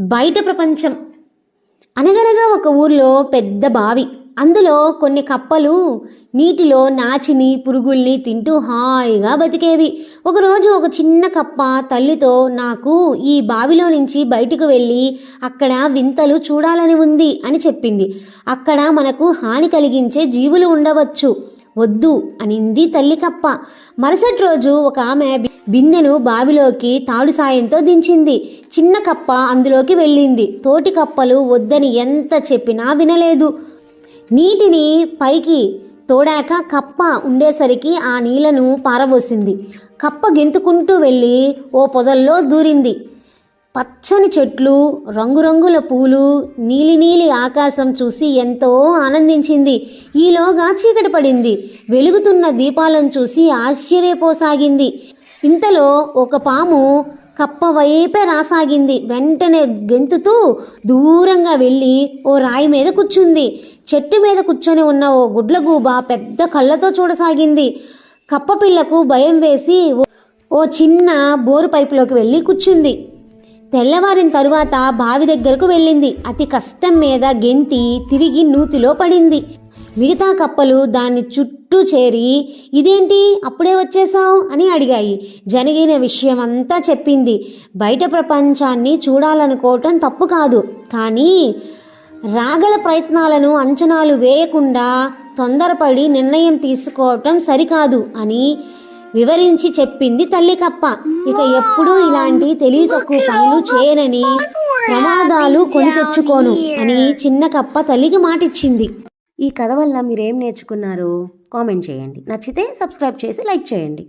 బయట ప్రపంచం. అనగనగా ఒక ఊర్లో పెద్ద బావి. అందులో కొన్ని కప్పలు నీటిలో నాచిని పురుగుల్ని తింటూ హాయిగా బతికేవి. ఒకరోజు ఒక చిన్న కప్ప తల్లితో నాకు ఈ బావిలో నుంచి బయటకు వెళ్ళి అక్కడ వింతలు చూడాలని ఉంది అని చెప్పింది. అక్కడ మనకు హాని కలిగించే జీవులు ఉండవచ్చు. వద్దు అనింది తల్లి కప్ప మరుసటి రోజు ఒక ఆమె బిందెను బావిలోకి తాడు సాయంతో దించింది. చిన్న కప్ప అందులోకి వెళ్ళింది. తోటి కప్పలు వద్దని ఎంత చెప్పినా వినలేదు. నీటిని పైకి తోడాక కప్ప ఉండేసరికి ఆ నీళ్ళను పారబోసింది. కప్ప గెంతుకుంటూ వెళ్ళి ఓ పొదల్లో దూరింది. పచ్చని చెట్లు రంగురంగుల పూలు నీలినీలి ఆకాశం చూసి ఎంతో ఆనందించింది. ఈలోగా చీకటి పడింది. వెలుగుతున్న దీపాలను చూసి ఆశ్చర్యపోసాగింది. ఇంతలో ఒక పాము కప్ప వైపే రాసాగింది. వెంటనే గెంతుతూ దూరంగా వెళ్ళి ఓ రాయి మీద కూర్చుంది. చెట్టు మీద కూర్చొని ఉన్న ఓ గుడ్లగూబ పెద్ద కళ్ళతో చూడసాగింది. కప్ప పిల్లకు భయం వేసి ఓ చిన్న బోరు పైపులోకి వెళ్ళి కూర్చుంది. తెల్లవారిన తరువాత బావి దగ్గరకు వెళ్ళింది. అతి కష్టం మీద గెంతి తిరిగి నూతిలో పడింది. మిగతా కప్పలు దాన్ని చుట్టూ చేరి ఇదేంటి? అప్పుడే వచ్చేసావు అని అడిగాయి. జరిగిన విషయం అంతా చెప్పింది. బయట ప్రపంచాన్ని చూడాలనుకోవటం తప్పు కాదు. కానీ రాగల ప్రయత్నాలను అంచనాలు వేయకుండా తొందరపడి నిర్ణయం తీసుకోవటం సరికాదు అని వివరించి చెప్పింది తల్లి కప్ప. ఇక ఎప్పుడూ ఇలాంటి తెలివి తక్కువ పనులు చేయనని ప్రమాదాలు కొని తెచ్చుకోను అని చిన్న కప్ప తల్లికి మాటిచ్చింది. ఈ కథ వల్ల మీరేం నేర్చుకున్నారు? కామెంట్ చేయండి. నచ్చితే సబ్స్క్రైబ్ చేసి లైక్ చేయండి.